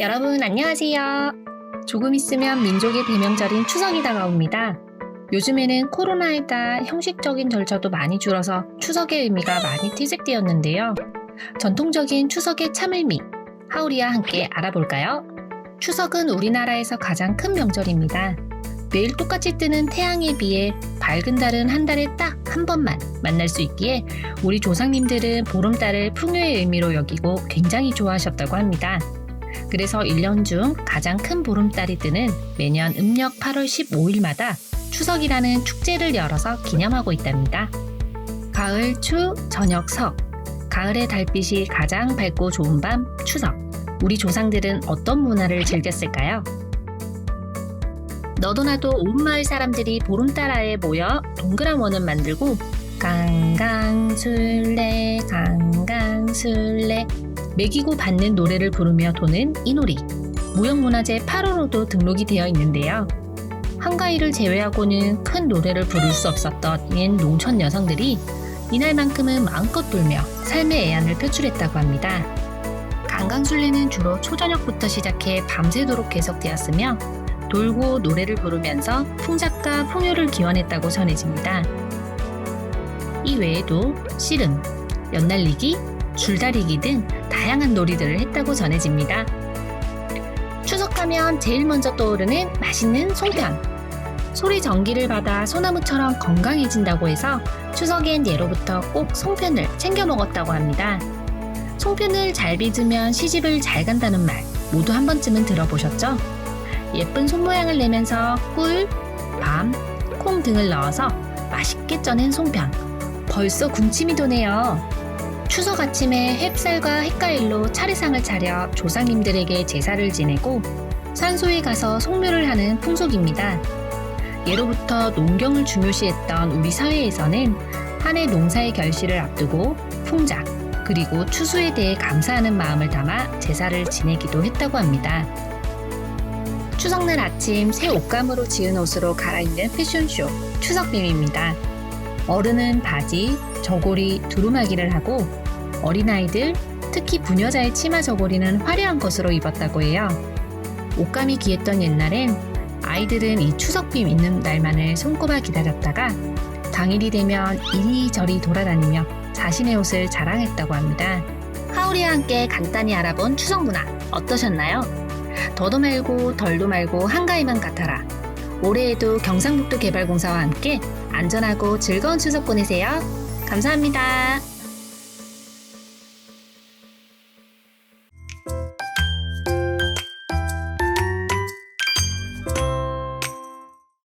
여러분 안녕하세요. 조금 있으면 민족의 대명절인 추석이 다가옵니다. 요즘에는 코로나에 따라 형식적인 절차도 많이 줄어서 추석의 의미가 많이 퇴색되었는데요. 전통적인 추석의 참을미, 하울이와 함께 알아볼까요? 추석은 우리나라에서 가장 큰 명절입니다. 매일 똑같이 뜨는 태양에 비해 밝은 달은 한 달에 딱 한 번만 만날 수 있기에 우리 조상님들은 보름달을 풍요의 의미로 여기고 굉장히 좋아하셨다고 합니다. 그래서 1년 중 가장 큰 보름달이 뜨는 매년 음력 8월 15일마다 추석이라는 축제를 열어서 기념하고 있답니다. 가을 추, 저녁 석. 가을의 달빛이 가장 밝고 좋은 밤 추석. 우리 조상들은 어떤 문화를 즐겼을까요? 너도 나도 온 마을 사람들이 보름달 아에 모여 동그란 원을 만들고 강강술래 강강술래 매기고 받는 노래를 부르며 도는 이 놀이 무형문화재 8호로도 등록이 되어 있는데요. 한가위를 제외하고는 큰 노래를 부를 수 없었던 옛 농촌 여성들이 이날만큼은 마음껏 돌며 삶의 애안을 표출했다고 합니다. 강강술래는 주로 초저녁부터 시작해 밤새도록 계속되었으며 돌고 노래를 부르면서 풍작과 풍요를 기원했다고 전해집니다. 이 외에도 씨름, 연날리기, 줄다리기 등 다양한 놀이들을 했다고 전해집니다. 추석하면 제일 먼저 떠오르는 맛있는 송편. 소리 전기를 받아 소나무처럼 건강해진다고 해서 추석엔 예로부터 꼭 송편을 챙겨 먹었다고 합니다. 송편을 잘 빚으면 시집을 잘 간다는 말 모두 한 번쯤은 들어보셨죠? 예쁜 손모양을 내면서 꿀, 밤, 콩 등을 넣어서 맛있게 쪄낸 송편. 벌써 군침이 도네요. 추석 아침에 햅쌀과 햇과일로 차례상을 차려 조상님들에게 제사를 지내고 산소에 가서 송묘를 하는 풍속입니다. 예로부터 농경을 중요시했던 우리 사회에서는 한 해 농사의 결실을 앞두고 풍작 그리고 추수에 대해 감사하는 마음을 담아 제사를 지내기도 했다고 합니다. 추석날 아침 새 옷감으로 지은 옷으로 갈아입는 패션쇼 추석빔입니다. 어른은 바지, 저고리, 두루마기를 하고 어린아이들, 특히 부녀자의 치마 저고리는 화려한 것으로 입었다고 해요. 옷감이 귀했던 옛날엔 아이들은 이 추석빔 있는 날만을 손꼽아 기다렸다가 당일이 되면 이리저리 돌아다니며 자신의 옷을 자랑했다고 합니다. 하울이와 함께 간단히 알아본 추석 문화 어떠셨나요? 더도 말고 덜도 말고 한가위만 같아라. 올해에도 경상북도 개발공사와 함께 안전하고 즐거운 추석 보내세요. 감사합니다.